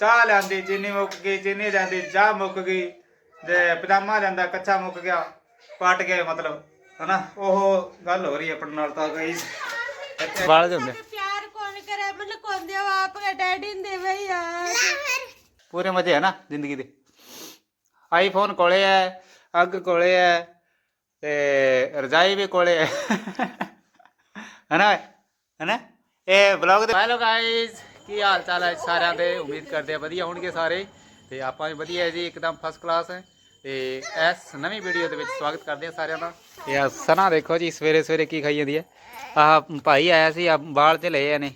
ਚਾਹ ਲੈਂਦੇ ਚੀਨੀ ਮੁੱਕ ਗਈ ਚੀਨੀ ਲੈਂਦੇ ਚਾਹ ਮੁੱਕ ਗਈ ਤੇ ਪਜਾਮਾ ਲੈਂਦਾ ਕੱਚਾ ਮੁੱਕ ਗਿਆ ਪਟ ਗਏ ਮਤਲਬ ਹਨਾ? ਉਹ ਗੱਲ ਹੋ ਰਹੀ ਹੈ ਨਾਲ ਤਾਂ ਗਈ ਵਾਲ ਜਾਂਦੇ। ਪਿਆਰ ਕੌਣ ਕਰੇ? ਮਤਲਬ ਕੋਂਦੇ ਆਪ ਕੇ ਡੈਡੀ ਹੁੰਦੇ ਬਈ ਯਾਰ ਪੂਰੇ ਮਜ਼ੇ ਹੈ ਨਾ ਜ਼ਿੰਦਗੀ ਦੇ। ਆਈਫੋਨ ਕੋਲੇ ਹੈ ਅੱਗ ਕੋਲੇ ਹੈ ਤੇ ਰਜਾਈ ਵੀ ਕੋਲੇ ਹੈ ਹਨਾ? ਹਨਾ? ਇਹ ਵਲੌਗ ਦੇ ਹੈਲੋ ਗਾਇਜ਼ ਕੀ ਹਾਲ ਚਾਲ ਹੈ ਸਾਰਿਆਂ ਦੇ? ਉਮੀਦ ਕਰਦੇ ਆ ਵਧੀਆ ਹੋਣਗੇ ਸਾਰੇ। ਤੇ ਆਪਾਂ ਵੀ ਵਧੀਆ ਜੀ ਇੱਕਦਮ ਫਸਟ ਕਲਾਸ ਹੈ। ਤੇ ਇਸ ਨਵੀਂ ਵੀਡੀਓ ਦੇ ਵਿੱਚ ਸਵਾਗਤ ਕਰਦੇ ਆ ਸਾਰਿਆਂ ਦਾ। ਤੇ ਆ ਸਨਾ ਦੇਖੋ ਜੀ ਸਵੇਰੇ ਸਵੇਰੇ ਕੀ ਖਾਈ ਜਾਂਦੀ ਹੈ? ਆਹ ਭਾਈ ਆਇਆ ਸੀ ਆ ਵਾਲ ਤੇ ਲਏ ਨੇ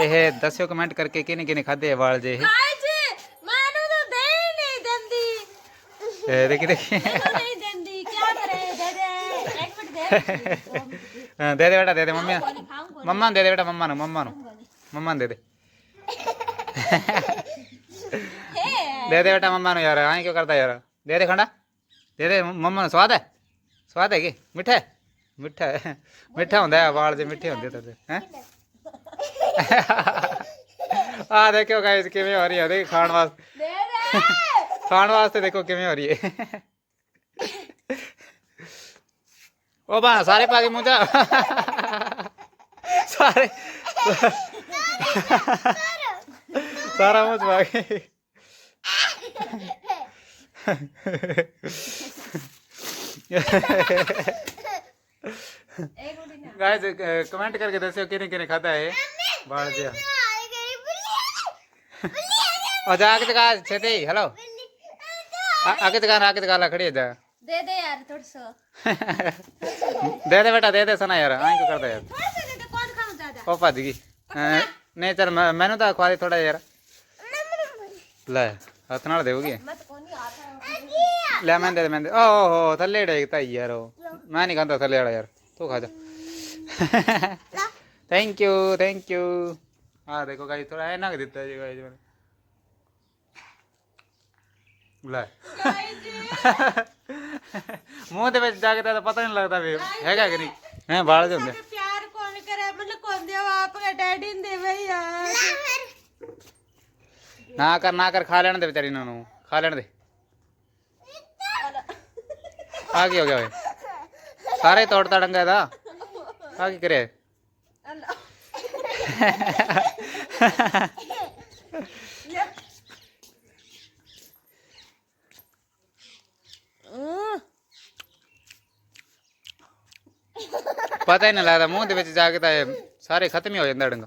ਇਹ ਦੱਸਿਓ ਕਮੈਂਟ ਕਰਕੇ ਕਿਹਨੇ ਕਿਹਨੇ ਖਾਦੇ ਆ ਵਾਲ ਜੇ ਇਹ? ਦੇਖੀ ਦੇਖੀ। ਦੇ ਦੇ ਇੱਕ ਦੇ ਦੇ। ਬੇਟਾ ਦੇ ਦੇ ਮੰਮੀ ਮੰਮਾ ਦੇ ਦੇ ਬੇਟਾ ਮੰਮਾ ਨੂੰ ਮੰਮਾ ਨੂੰ। ਮੰਮਾ ਨੂੰ ਦੇ ਦੇ। ਦੇ ਦੇ ਬੇਟਾ ਮੰਮਾ ਨੂੰ ਯਾਰ ਐਂ ਕਿਉਂ ਕਰਦਾ ਯਾਰ ਦੇ ਦੇ ਖੰਡਾ ਦੇ ਦੇ ਮੰਮਾ ਨੂੰ ਸਵਾਦ ਹੈ ਸਵਾਦ ਹੈ ਕੀ ਮਿੱਠਾ ਹੈ? ਮਿੱਠਾ ਹੈ। ਮਿੱਠਾ ਹੁੰਦਾ ਹੈ ਵਾਲ ਜੇ ਮਿੱਠੇ ਹੁੰਦੇ ਤਾਂ ਹੈ ਆ ਦੇਖਿਓ ਗਾਇਸ ਕਿਵੇਂ ਹੋ ਰਹੀ ਹੈ ਦੇਖ ਖਾਣ ਵਾਸਤੇ दे दे ਖਾਣ ਵਾਸਤੇ ਦੇਖੋ ਕਿਵੇਂ ਹੋ ਰਹੀ ਹੈ ਉਹ ਬਾ ਸਾਰੇ ਪਾ ਕੇ ਮੂੰਹ ਚ ਸਾਰੇ सारा मत भाग गाइस कमेंट करके दसो कि किने खादा है? बाढ़ दिया अच्छा आगे तक छेते हेलो आगे तक आगे तक खड़ी है जा. दे दे यार थोड़ा सा। दे दे बेटा दे दे सना यार। हाँ, आई को कर दे यार। कौन खाऊं दादा पापा जी नहीं चल मैंने तो खवा थोड़ा यार। ਲੈ ਹੱਥ ਨਾਲ ਦੇਵਗੀ ਲੈ ਮੈਂ ਦੇ ਮੈਂ ਦੇ ਓਹੋ ਥੱਲੇ ਡੇਗਤਾ ਯਾਰ ਉਹ ਮੈਂ ਨਹੀਂ ਖਾਂਦਾ ਥੱਲੇ ਵਾਲਾ ਯਾਰ ਤੂੰ ਖਾ ਜਾ। ਥੈਂਕ ਯੂ ਥੈਂਕ ਯੂ ਆ ਦੇਖੋ ਗਾਈ ਥੋੜਾ ਐ ਨਾ ਦਿੱਤਾ ਜੀ ਗਾਈ ਜੀ ਲੈ। ਮੂੰਹ ਦੇ ਵਿੱਚ ਜਾ ਕੇ ਤਾਂ ਪਤਾ ਨਹੀਂ ਲੱਗਦਾ ਵੀ ਹੈਗਾ ਕਿ ਨਹੀਂ। ਹੈ ਬਾਲ ਜਾਂਦੇ ਪਿਆਰ ਕੌਣ ਕਰੇ? ਮਤਲਬ ਕੌਣ ਦੇ ਦਾ ਡੈਡੀ ਨੇ ਦੇਵੇ ਯਾਰ। ਨਾ ਕਰ ਨਾ ਕਰ, ਖਾ ਲੈਣ ਦੇ ਵਿਚਾਰੀ ਇਹਨਾਂ ਨੂੰ ਖਾ ਲੈਣ ਦੇ। ਆ ਕੀ ਹੋ ਗਿਆ ਓਏ? ਸਾਰੇ ਤੋੜਤਾ ਡੰਗਾ ਦਾ ਆ ਕੀ ਕਰਿਆ ਪਤਾ ਹੀ ਨਹੀਂ ਲੱਗਦਾ, ਮੂੰਹ ਦੇ ਵਿੱਚ ਜਾ ਕੇ ਤਾਂ ਸਾਰੇ ਖਤਮ ਹੀ ਹੋ ਜਾਂਦਾ ਡੰਗਾ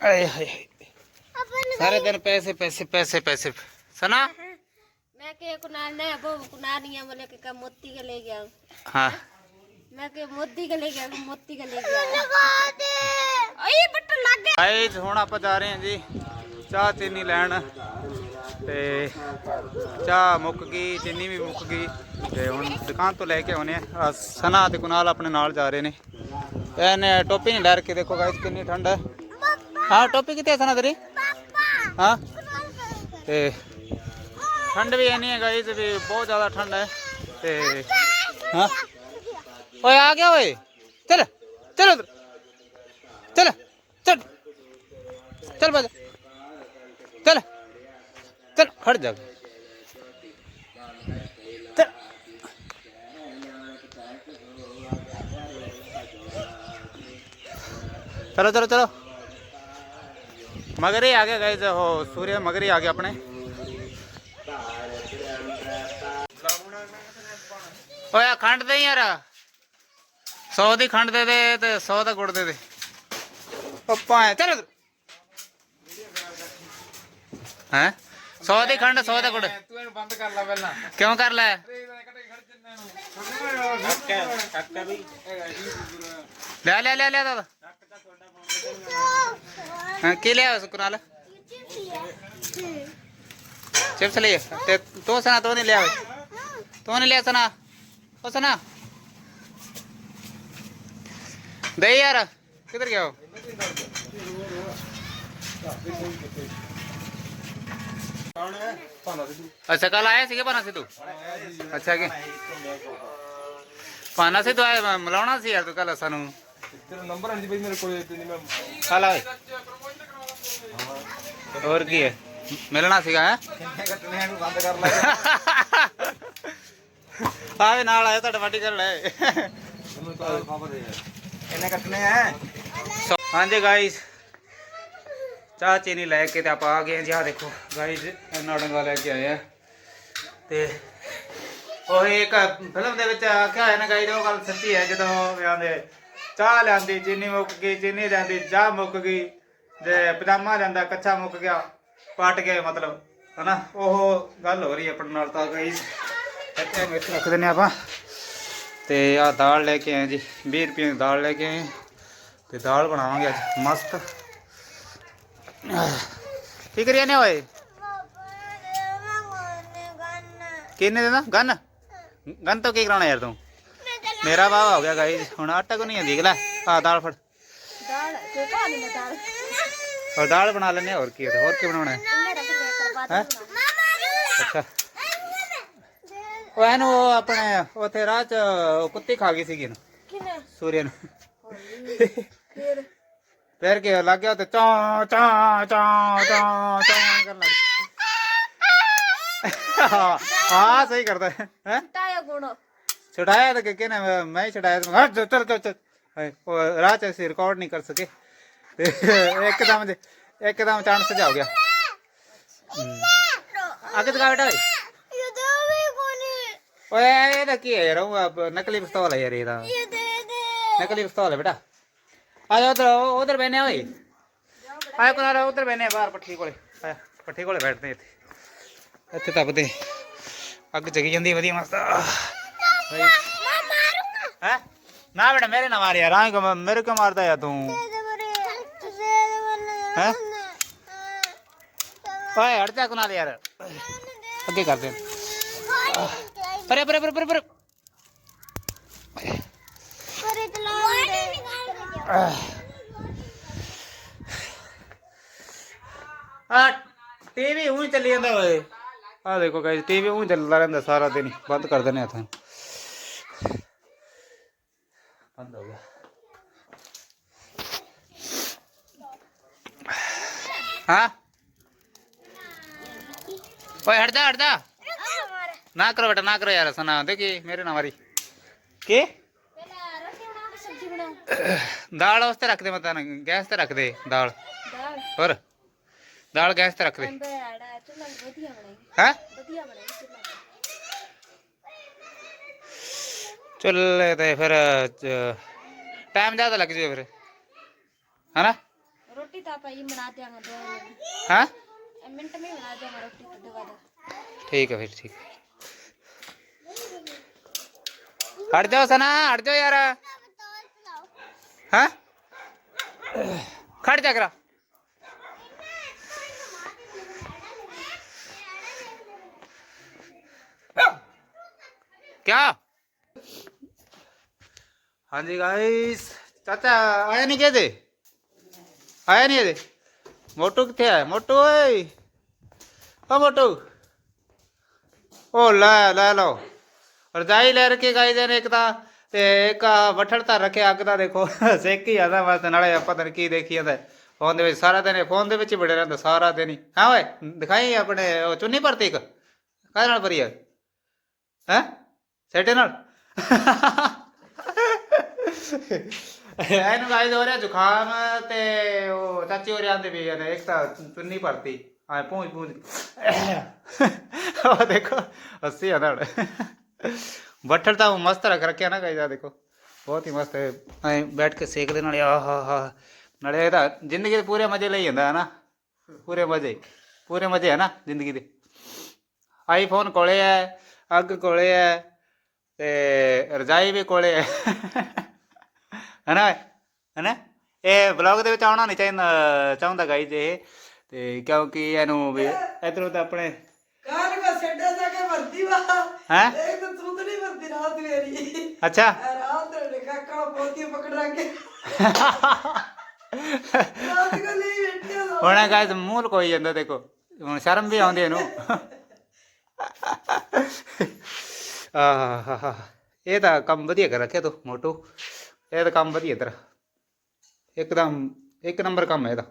लगा के दे मैं बोला बट्ठा भेज दिया अरे हाय हाय। सारे दिन पैसे पैसे पैसे पैसे सना मैं के कुनाल ने वो कुनाल नहीं है बोले के का मोती के ले गया हाँ मैं के मोती के ले गया मोती के ले गया ओए बटन लग गया ਗਾਇਸ ਹੁਣ ਆਪਾਂ ਜਾ ਰਹੇ ਹਾਂ ਜੀ ਚਾਹ ਚੀਨੀ ਲੈਣ ਤੇ ਚਾਹ ਮੁੱਕ ਗਈ ਚੀਨੀ ਵੀ ਮੁੱਕ ਗਈ ਤੇ ਹੁਣ ਦੁਕਾਨ ਤੋਂ ਲੈ ਕੇ ਆਉਨੇ ਆ ਸਨਾ ਤੇ ਕੁਨਾਲ ਆਪਣੇ ਨਾਲ ਜਾ ਰਹੇ ਨੇ ਇਹਨੇ ਟੋਪੀ ਨਹੀਂ ਲੈ ਰੱਖੀ ਦੇਖੋ ਗਾਇਸ ਕਿੰਨੀ ਠੰਡ ਹੈ हाँ टोपी कितने असणार तरी? हा? ठंड भी है नहीं है गाइस अभी बहुत ज़्यादा ठंड है। ते हाँ? ओए आ गया ओए। चल चल उधर। चल चल। चल बजा चल चल खड़ जा। चलो चलो चलो। ਮਗਰ ਹੀ ਆ ਗਿਆ ਗਾਇਜ਼ ਉਹ ਸੂਰਿਆ ਮਗਰ ਹੀ ਆ ਗਿਆ ਆਪਣੇ। ਓਏ ਖੰਡ ਦੇ ਯਾਰ। 100 ਦੀ ਖੰਡ ਦੇ ਦੇ ਤੇ 100 ਦਾ ਗੁੜ ਦੇ ਦੇ। ਪੱਪਾ ਚੱਲ ਹੈ? 100 ਦੀ ਖੰਡ 100 ਦਾ ਗੁੜ। ਕਰ ਲੈ ਪਹਿਲਾਂ। ਕਿਉਂ ਕਰ ਲੈ? ਲੈ ਲੈ ਲੈ ਲੈ ਦਾਦਾ ਹਾਂ, ਕੀ ਲਿਆ ਉਸ ਕੁਨਾਲ? ਚਿਪਸ ਲਈ ਤੇ ਤੂੰ ਸੁਣਾ, ਤੂੰ ਨਹੀਂ ਲਿਆ ਓਏ ਤੂੰ ਨਹੀਂ ਲਿਆ ਸੁਣਾ? ਉਹ ਸੁਣਾ। ਦੇ ਯਾਰ, ਕਿੱਧਰ ਗਿਆ ਉਹ? ਅੱਛਾ ਕੱਲ ਆਇਆ ਸੀਗਾ ਪਾਣਾ ਸਿੱਧੂ? ਅੱਛਾ, ਕਿ? ਪਾਣਾ ਸਿੱਧੂ ਆਇਆ, ਮਿਲਾਉਣਾ ਸੀ ਯਾਰ ਤੂੰ ਕੱਲ ਸਾਨੂੰ। ਤੇਰਾ ਨੰਬਰ ਹਾਂਜੀ ਬਈ ਮੇਰੇ ਕੋਲ ਤੇ ਨਹੀਂ ਮੈਂ ਕੱਲ ਆਏ ਹੋਰ ਕੀ ਹੈ? ਮਿਲਣਾ ਸੀਗਾ, ਹੈ? ਕੱਟਣੇ ਨੂੰ ਬੰਦ ਕਰ ਲੈ ਆਵੇ ਨਾਲ ਆਇਆ ਤੁਹਾਡਾ ਵਾਟੀ ਕਰ ਲੈ ਇਹਨੇ ਕੱਟਣੇ ਆ ਹਾਂਜੀ ਗਾਇਸ ਚਾਹ ਚੀਨੀ ਲੈ ਕੇ ਤੇ ਆਪਾਂ ਆ ਗਏ ਜੀ। ਆਹ ਦੇਖੋ ਗਾਇਸ ਇੰਨਾ ਲੈ ਕੇ ਆਏ ਆ। ਤੇ ਉਹ ਇੱਕ ਫਿਲਮ ਦੇ ਵਿੱਚ ਆਖਿਆ ਹੋਇਆ ਨਾ ਗਾਇਸ ਉਹ ਗੱਲ ਸੱਚੀ ਹੈ, ਜਦੋਂ ਵਿਆਹ ਦੇ ਚਾਹ ਲਿਆਂਦੀ ਚੀਨੀ ਮੁੱਕ ਗਈ ਚੀਨੀ ਲਿਆਂਦੀ ਚਾਹ ਮੁੱਕ ਗਈ, ਤੇ ਪਜਾਮਾ ਲਿਆਂਦਾ, ਕੱਚਾ ਮੁੱਕ ਗਿਆ ਪਟ ਗਏ ਮਤਲਬ, ਹਨਾ? ਉਹ ਗੱਲ ਹੋ ਰਹੀ ਹੈ ਆਪਣੇ ਨਾਲ ਤਾਂ ਗਾਇਸ ਇੱਥੇ ਵਿੱਚ ਰੱਖ ਦਿੰਨੇ ਆਪਾਂ। ਤੇ ਆ ਦਾਲ ਲੈ ਕੇ ਆਏ ਜੀ 20 ਰੁਪਏ ਦੀ ਦਾਲ ਲੈ ਕੇ ਆਏ। ਤੇ ਦਾਲ ਬਣਾਵਾਂਗੇ ਅੱਜ, ਮਸਤ। ਕੀ ਕਰੀਏ ਨੇ ਓਏ? ਕਿੰਨੇ ਦੇਣਾ ਗਨ? ਗਨ ਤੋਂ ਕੀ ਕਰਾਉਣਾ ਯਾਰ ਤੂੰ? ਮੇਰਾ ਵਾਹ ਹੋ ਗਿਆ ਗਾਈਸ ਹੁਣ ਆਟਾ ਕੋ ਨਹੀਂ ਆਂਦੀ ਅਗਲਾ। ਆ ਦਾਲ ਫੜ। ਦਾਲ ਤੇ ਪਾ ਨਹੀਂ ਦਾਲ। ਹੋਰ ਦਾਲ ਬਣਾ ਲੈਣੇ ਹੋਰ ਕੀ ਹੈ ਹੋਰ ਕੀ ਬਣਾਉਣਾ ਹੈ? ਇੰਨੇ ਰੱਖ ਦੇ ਕਰ ਬਾਤ ਹੈਂ? ਅੱਛਾ। ਉਹ ਇਹਨੂੰ ਉਹ ਆਪਣੇ ਉਥੇ ਰਾਹ ਚ ਕੁੱਤੀ ਖਾ ਗਈ ਸੀਗੀ ਇਹਨੂੰ। ਕਿਨੇ ਸੂਰਿਆ ਨੂੰ। ਫਿਰ ਫਿਰ ਕੀ ਲੱਗ ਗਿਆ ਤੇ ਚੌਂ ਚੌਂ ਚੌਂ ਚੌਂ ਚੌਂ ਕਰਨ ਲੱਗ ਹਾਂ ਸਹੀ ਕਰਦਾ। ਹੈ? ਹੈਂ? ਟਾਇਆ ਗੁਣ। ਛੁਡਾਇਆ ਤਾਂ ਕਿ ਨੇ ਮੈਂ ਹੀ ਛੁਡਾਇਆ ਤਾਂ ਹਾਂ ਚਲ ਚਲ ਚਲ ਹਾਏ, ਉਹ ਰਾਹ ਚ ਅਸੀਂ ਰਿਕਾਰਡ ਨਹੀਂ ਕਰ ਸਕੇ। ਤੇ ਇੱਕਦਮ ਦੇ ਇੱਕਦਮ ਚਾਂਸ ਜਾ ਹੋ ਗਿਆ। ਹਮ। ਅੱਗੇ ਦਿਖਾ ਬੇਟਾ ਓਏ। ਇਹ ਦੇ ਵੀ ਕੋਨੀ ਓਏ ਇਹਦਾ ਕੀ ਹੈ ਯਾਰ ਉਹ ਆਪ ਨਕਲੀ ਪਿਸਤੌਲ ਹੈ ਯਾਰ ਇਹਦਾ ਇਹ ਨਕਲੀ ਪਿਸਤੌਲ ਬੇਟਾ। ਆ ਉਧਰ ਉਧਰ ਬੈਨੇ ਓਏ। ਆਇਆ ਕੋਨਾਰਾ ਉਧਰ ਬੈਨੇ ਬਾਹਰ ਪੱਠੀ ਕੋਲੇ। ਆਇਆ ਪੱਠੀ ਕੋਲੇ ਬੈਠਦੇ ਇੱਥੇ। ਇੱਥੇ ਤਪਦੇ ਅੱਗ ਜਗੀ ਜਾਂਦੀ ਵਧੀਆ ਮਸਤ। ਭਾਈ ਮੈਂ ਮਾਰੂੰਗਾ ਹੈ ਨਾ ਬੇਟਾ ਮੇਰੇ ਨਾ ਮਾਰ ਯਾਰ ਆਂ ਕੋ ਮੇਰੇ ਕੋ ਮਾਰਦਾ ਯਾਰ ਤੂੰ ਦੇ ਮਰੇ ਦੇ ਦੇ ਮਰੇ ਹੈ ਓਏ ਹਟ ਜਾ ਕੋਨਾਲ ਯਾਰ ਅੱਗੇ ਕਰ ਦੇ ਪਰੇ ਪਰੇ ਪਰੇ ਪਰੇ ਪਰੇ ਪਰੇ ਚਲਾਉਂਦੇ ਆ ਟੀਵੀ ਉਹੀ ਚੱਲੀ ਜਾਂਦਾ ਓਏ ਆ ਦੇਖੋ ਗਾਇਸ ਟੀਵੀ ਉਹੀ ਚੱਲਦਾ ਰਹਿੰਦਾ ਸਾਰਾ ਦਿਨ। ਬੰਦ ਕਰ ਦਿੰਦੇ ਹੱਥਾਂ ਬੰਦ ਹੋ ਗਿਆ ਹਾਂ ਓਏ ਹਟ ਜਾ ਹਟ ਜਾ ਨਾ ਕਰੋ ਬੇਟਾ ਨਾ ਕਰੋ ਯਾਰ ਸੁਣਾ ਦੇਖੀ ਮੇਰੇ ਨਾਲ ਮਾਰੀ ਕੀ ਪਹਿਲਾਂ ਰੋਟੀ ਬਣਾ ਕੇ ਸਬਜ਼ੀ ਬਣਾਓ ਦਾਲ ਉਸ ਤੇ ਰੱਖ ਦੇ ਮਤਾਂ ਗੈਸ ਤੇ ਰੱਖ ਦੇ ਦਾਲ चल लेते फिर टाइम ज़्यादा लग जाए फिर। है ना? रोटी तो आप बना बनाते हैं? हाँ मिनट में बनाते हैं रोटी तो दवा दो ठीक है फिर ठीक है। हट जाओ सना हट जाओ यार। हाँ? खड़ जा करा क्या? ਹਾਂਜੀ ਗਾਇਸ ਚਾਚਾ ਆਇਆ ਨਹੀਂ ਕਿਤੇ? ਆਇਆ ਨਹੀਂ ਇਹਦੇ ਮੋਟੂ ਕਿੱਥੇ ਆਇਆ? ਮੋਟੂ ਓਏ। ਆ ਮੋਟੂ। ਓ ਲੈ ਲੈ ਲਓ। ਰਜਾਈ ਲੈ ਰੱਖੀ ਗਾਈ ਦੇ ਨੇ ਇੱਕ ਤਾਂ, ਤੇ ਇੱਕ ਵਠੜ ਤਾਂ ਰੱਖਿਆ ਅੱਗ ਦਾ ਦੇਖੋ। ਸੇਕ ਹੀ ਆਦਾ ਬਸ, ਨਾਲੇ ਆਪਾਂ ਤਾਂ ਕੀ ਦੇਖੀ ਜਾਂਦਾ ਫੋਨ ਦੇ ਵਿੱਚ ਸਾਰਾ ਦਿਨ ਫੋਨ ਦੇ ਵਿੱਚ ਬੜੇ ਰਹਿੰਦਾ, ਸਾਰਾ ਦਿਨ ਹੀ। ਹਾਂ ਓਏ, ਦਿਖਾਈ ਆਪਣੇ, ਉਹ ਚੁੰਨੀ ਭਰਤੀ ਇੱਕ। ਕਾਹਦੇ ਨਾਲ ਭਰੀ ਹੈ ਹੈ? ਸੈਟੇ ਨਾਲ? ਇਹਨੂੰ ਗਾਈ ਹੋ ਰਿਹਾ ਜ਼ੁਕਾਮ ਤੇ ਉਹ ਚਾਚੀ ਹੋ ਰਿਆਂ ਦੇ ਵੀ ਨੇ ਇੱਕ ਤਾਂ ਚੁੰਨੀ ਭਰਤੀ। ਆ ਪੂੰਝ ਪੂੰਝ। ਉਹ ਦੇਖੋ, ਹੱਸੀ ਆ ਨਾਲ ਬੱਠਲ ਤਾਂ ਉਹ ਮਸਤ ਰੱਖ ਰੱਖਿਆ ਨਾ ਗਾਈ ਦੇਖੋ। ਬਹੁਤ ਹੀ ਮਸਤ ਐ ਬੈਠ ਕੇ ਸੇਕ ਦੇ ਨਾਲ ਆਹ ਹਾ ਹਾ ਨਾਲੇ ਇਹ ਤਾਂ ਜ਼ਿੰਦਗੀ ਦੇ ਪੂਰੇ ਮਜ਼ੇ ਲਈ ਜਾਂਦਾ ਹੈ ਨਾ ਪੂਰੇ ਮਜ਼ੇ। ਪੂਰੇ ਮਜ਼ੇ ਹੈ ਨਾ ਜ਼ਿੰਦਗੀ ਦੇ। ਆਈਫੋਨ ਕੋਲੇ ਹੈ ਅੱਗ ਕੋਲੇ ਹੈ ਤੇ ਰਜਾਈ ਵੀ ਕੋਲੇ ਹੈ ਹਨਾ? ਹਨਾ? ਇਹ ਬਲੌਗ ਦੇ ਵਿੱਚ ਆਉਣਾ ਨਹੀਂ ਚਾਹੀਦਾ ਚਾਹੁੰਦਾ ਗਾਈਜ਼ ਇਹ। ਤੇ ਕਿਉਂਕਿ ਇਹਨੂੰ ਵੀ ਇਧਰੋਂ ਤਾਂ ਆਪਣੇ ਕਾਨ ਕੋ ਛੱਡੇ ਜਾ ਕੇ ਵਰਦੀ ਵਾ? ਹੈ? ਇੱਕ ਤਾਂ ਤੂੰ ਨਹੀਂ ਵਰਦੀ ਰਾਤ ਮੇਰੀ ਅੱਛਾ। ਰਾਤ ਨੇ ਕਾਕਾ ਪੋਤੀ ਪਕੜ ਰੱਖੇ ਰਾਤ ਕੋ ਹੋ ਹੁਣ ਗਾਇਸ ਮੂੰਹ ਲਕੋਈ ਜਾਂਦਾ ਦੇਖੋ। ਹੁਣ ਸ਼ਰਮ ਵੀ ਆਉਂਦੀ ਇਹਨੂੰ। ਆਹ। ਇਹ ਤਾਂ ਕੰਮ ਵਧੀਆ ਕਰ ਰੱਖਿਆ ਤੂੰ ਮੋਟੂ। ਇਹ ਤਾਂ ਕੰਮ ਵਧੀਆ ਤੇਰਾ। ਇੱਕਦਮ, ਇੱਕ ਨੰਬਰ ਕੰਮ ਹੈ ਇਹਦਾ।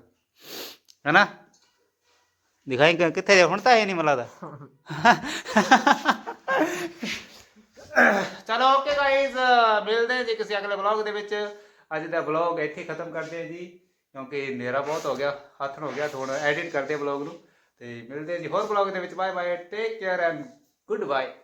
ਹੈਨਾ? ਦਿਖਾਈ ਕਿ- ਕਿੱਥੇ ਹੁਣ ਤਾਂ ਇਹ ਨਹੀਂ ਮਿਲਦਾ। ਚਲੋ ਓਕੇ ਗਾਇਜ਼ ਮਿਲਦੇ ਜੀ ਕਿਸੇ ਅਗਲੇ ਵਲੌਗ ਦੇ ਵਿੱਚ। ਅੱਜ ਦਾ ਵਲੌਗ ਇੱਥੇ ਖਤਮ ਕਰਦੇ ਹਾਂ ਜੀ, ਕਿਉਂਕਿ ਹਨੇਰਾ ਬਹੁਤ ਹੋ ਗਿਆ, ਹੱਥ ਹੋ ਗਿਆ ਹੁਣ ਐਡਿਟ ਕਰਦੇ ਵਲੌਗ ਨੂੰ। ਤੇ ਮਿਲਦੇ ਜੀ ਹੋਰ ਵਲੌਗ ਦੇ ਵਿੱਚ। Bye bye take care and goodbye